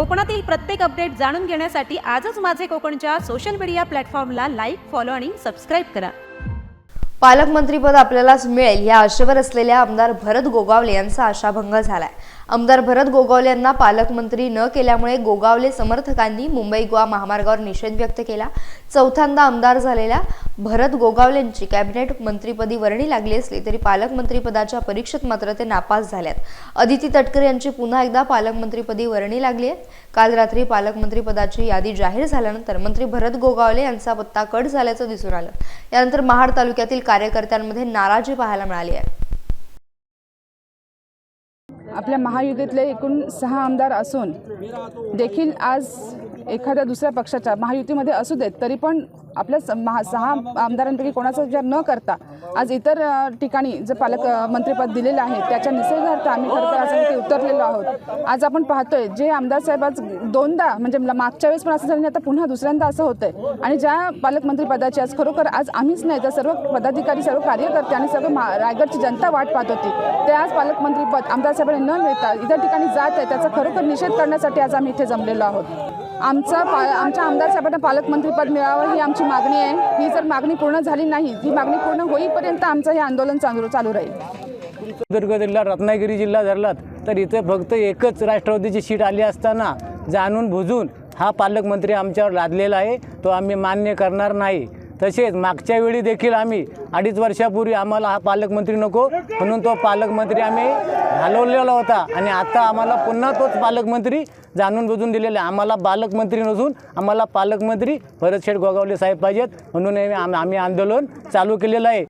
कोकणातील प्रत्येक अपडेट जाणून घेण्यासाठी आजच माझे कोकणच्या सोशल मीडिया प्लॅटफॉर्मला लाईक फॉलो आणि सबस्क्राईब करा. पालकमंत्रीपद आपल्यालाच मिळेल या आशेवर असलेल्या आमदार भरत गोगावले यांचा आशाभंग झालाय. आमदार भरत गोगावले यांना पालकमंत्री न केल्यामुळे गोगावले समर्थकांनी मुंबई गोवा महामार्गावर निषेध व्यक्त केला. चौथ्यांदा आमदार झालेल्या भरत गोगावलेंची कॅबिनेट मंत्रीपदी वर्णी लागली असली तरी पालकमंत्रीपदाच्या परीक्षेत मात्र ते नापास झाल्यात. अदिती तटकरे यांची पुन्हा एकदा पालकमंत्रीपदी वर्णी लागली आहे काल रात्री पालकमंत्रीपदाची यादी जाहीर झाल्यानंतर मंत्री भरत गोगावले यांचा पत्ता कट झाल्याचं दिसून आलं. यानंतर महाड तालुक्यातील कार्यकर्त्यांमध्ये नाराजी पाहायला मिळाली आहे. आपल्या महायुतीतले एकूण सहा आमदार असून देखील आज एखाद्या दुसऱ्या पक्षाच्या महायुतीमध्ये असू देत तरी पण आपल्या स- महा सहा आमदारांपैकी कोणाचा विचार न करता आज इतर ठिकाणी जे पालक मंत्रिपद दिलेलं आहे त्याच्या निषेधार्थ आम्ही खरं तर आज इथे उतरलेलो आहोत. आज आपण पाहतोय जे आमदार साहेब आज दोनदा म्हणजे मागच्या वेळेस पण असं झालं नाही, आता पुन्हा दुसऱ्यांदा असं होतंय. आणि ज्या पालकमंत्रीपदाची आज खरोखर आज आम्हीच नाही तर सर्व पदाधिकारी सर्व कार्यकर्ते आणि सर्व मा- रायगडची जनता वाट पाहत होती. ते आज पालकमंत्रीपद आमदार साहेबांनी न मिळता इतर ठिकाणी जात आहे त्याचा खरोखर निषेध करण्यासाठी आज आम्ही इथे जमलेलो आहोत. आमचा पा आमच्या आमदार साहेबांना पालकमंत्रीपद मिळावं ही आमची मागणी आहे. ही जर मागणी पूर्ण झाली नाही ही मागणी पूर्ण होईपर्यंत आमचं हे आंदोलन चालू चालू राहील. सिंधुदुर्ग जिल्हा रत्नागिरी जिल्हा धरलात तर इथे फक्त एकच राष्ट्रवादीची सीट आली असताना जाणून बुजून हा पालकमंत्री आमच्यावर लादलेला आहे तो आम्ही मान्य करणार नाही. तसेच मागच्या वेळी देखील आम्ही अडीच वर्षापूर्वी आम्हाला हा पालकमंत्री नको म्हणून तो पालकमंत्री आम्ही घालवलेला होता. आणि आता आम्हाला पुन्हा तोच पालकमंत्री जाणून बुजून दिलेला आहे. आम्हाला पालकमंत्री नसून आम्हाला पालकमंत्री भरत शेठ गोगावले साहेब पाहिजेत. म्हणून आम्ही आम्ही आंदोलन चालू केलेलं आहे.